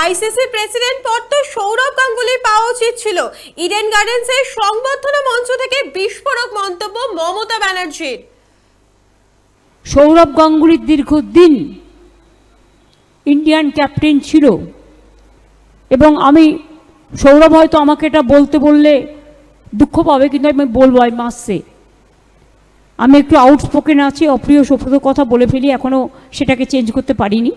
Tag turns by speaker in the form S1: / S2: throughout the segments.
S1: ICC president পদ তো সৌরভ গাঙ্গুলির পাওয়া উচিত ছিল। ইডেন গার্ডেন্সের সংবর্ধনা মঞ্চ থেকে বিস্ফোরক মন্তব্য মমতা ব্যানার্জির।
S2: সৌরভ গাঙ্গুলির দীর্ঘদিন ইন্ডিয়ান ক্যাপ্টেন ছিল। এবং আমি, সৌরভ হয়তো আমাকে এটা বলতে বললে দুঃখ পাবে, কিন্তু আমি বলব আই মাসে আমি একটু আউটস্পোকেন আছি, অপ্রিয় সপ্রত কথা বলে ফেলি এখনও সেটাকে চেঞ্জ করতে পারিনি।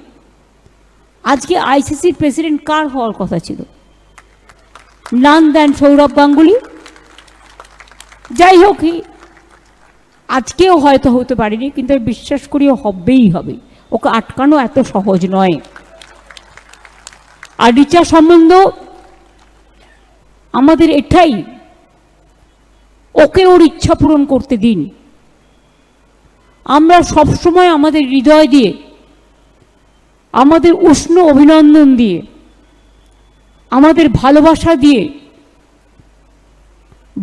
S2: আজকে আইসিসির প্রেসিডেন্ট কার হওয়ার কথা ছিল? নান দেন সৌরভ গাঙ্গুলি? যাই হোক, আজকেও হয়তো হতে পারেনি, কিন্তু বিশ্বাস করি হবেই হবে। ওকে আটকানো এত সহজ নয়। আর রিচা সম্বন্ধ, আমাদের এটাই। ওকে ওর ইচ্ছা পূরণ করতে দিন। আমরা সবসময় আমাদের হৃদয় দিয়ে আমাদের উষ্ণ অভিনন্দন দিয়ে, আমাদের ভালোবাসা দিয়ে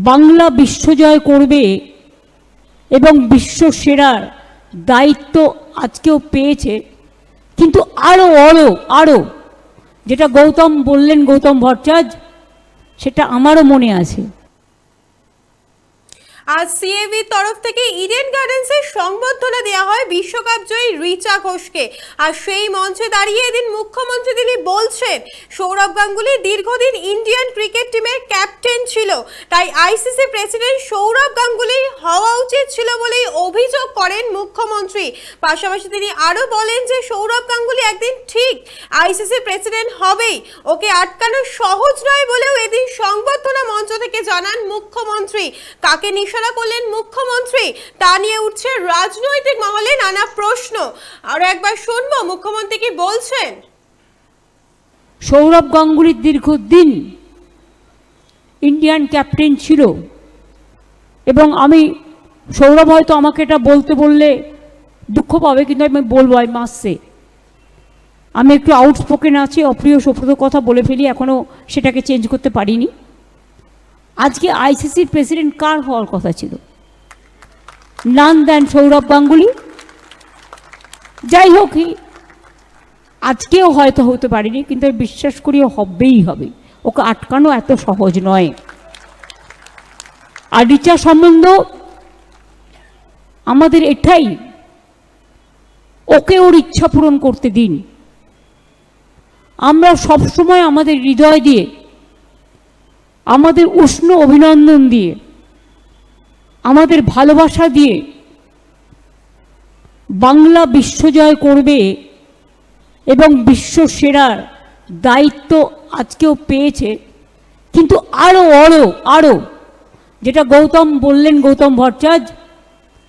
S2: বাংলা বিশ্বজয় করবে এবং বিশ্ব সেরার দায়িত্ব আজকেও পেয়েছে। কিন্তু আরও আরও আরও যেটা গৌতম বললেন, গৌতম ভট্টাচার্য, সেটা আমারও মনে আছে।
S1: আজ সিএবির তরফ থেকে ইডেন গার্ডেন্সের সংবর্ধনা দেওয়া হয় বিশ্বকাপ জয়ী রিচা ঘোষকে। আর সেই মঞ্চে দাঁড়িয়ে এদিন মুখ্যমন্ত্রী তিনি বলছেন, সৌরভ গাঙ্গুলি দীর্ঘদিন ইন্ডিয়ান ক্রিকেট টিমের ক্যাপ্টেন ছিল। তাই আইসিসি প্রেসিডেন্ট সৌরভ গাঙ্গুলি হওয়া উচিত ছিল বলেই অভিযোগ করেন মুখ্যমন্ত্রী। পাশাপাশি তিনি আরও বলেন যে, সৌরভ গাঙ্গুলি একদিন ঠিক আইসিসি প্রেসিডেন্ট হবেই। ওকে আটকানো সহজ নয় বলেও এদিন সংবর্ধনা মঞ্চ থেকে জানান মুখ্যমন্ত্রী। কাকে নিশানা করলেন মুখ্যমন্ত্রী। তা নিয়ে উঠছে রাজনৈতিক মহলে নানা প্রশ্ন। আরও একবার শুনব, মুখ্যমন্ত্রী কি বলছেন?
S2: সৌরভ গাঙ্গুলির দীর্ঘদিন ইন্ডিয়ান ক্যাপ্টেন ছিল। এবং আমি, সৌরভ হয়তো আমাকে এটা বলতে বললে দুঃখ পাবে, কিন্তু আমি বলব আই মাসে আমি একটু আউটস্পোকেন আছি, অপ্রিয় সপ্রত কথা বলে ফেলি এখনও সেটাকে চেঞ্জ করতে পারিনি। আজকে আইসিসির প্রেসিডেন্ট কার হওয়ার কথা ছিল? নান দেন সৌরভ গাঙ্গুলি? যাই হোক আজকেও হয়তো হতে পারেনি, কিন্তু আমি বিশ্বাস করি হবেই হবে। ওকে আটকানো এত সহজ নয়। আর রিচা সম্বন্ধ আমাদের এটাই, ওকে ওর ইচ্ছা পূরণ করতে দিন। আমরা সবসময় আমাদের হৃদয় দিয়ে আমাদের উষ্ণ অভিনন্দন দিয়ে, আমাদের ভালোবাসা দিয়ে বাংলা বিশ্বজয় করবে এবং বিশ্ব সেরার দায়িত্ব আজকেও পেয়েছে। কিন্তু আরও আরও আরও যেটা গৌতম বললেন, গৌতম ভট্টাচার্য,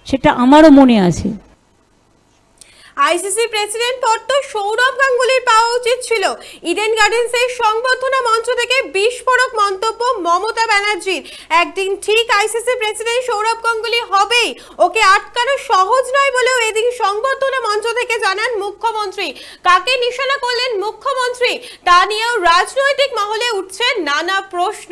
S2: সেটা আমারও মনে আছে।
S1: আইসিসি প্রেসিডেন্ট পদ তো সৌরভ গাঙ্গুলির পাওয়া উচিত ছিল। ইডেন গার্ডেন্সের সংবর্ধনা মঞ্চ থেকে বিস্ফোরক মন্তব্য মমতা ব্যানার্জির। একদিন ঠিক আইসিসি প্রেসিডেন্ট সৌরভ গাঙ্গুলি হবেই। ওকে আটকানো সহজ নয় বলেও এদিন সংবর্ধনা মঞ্চ থেকে জানান মুখ্যমন্ত্রী। কাকে নিশানা করলেন মুখ্যমন্ত্রী? তা নিয়েও রাজনৈতিক মহলে উঠছে নানা প্রশ্ন।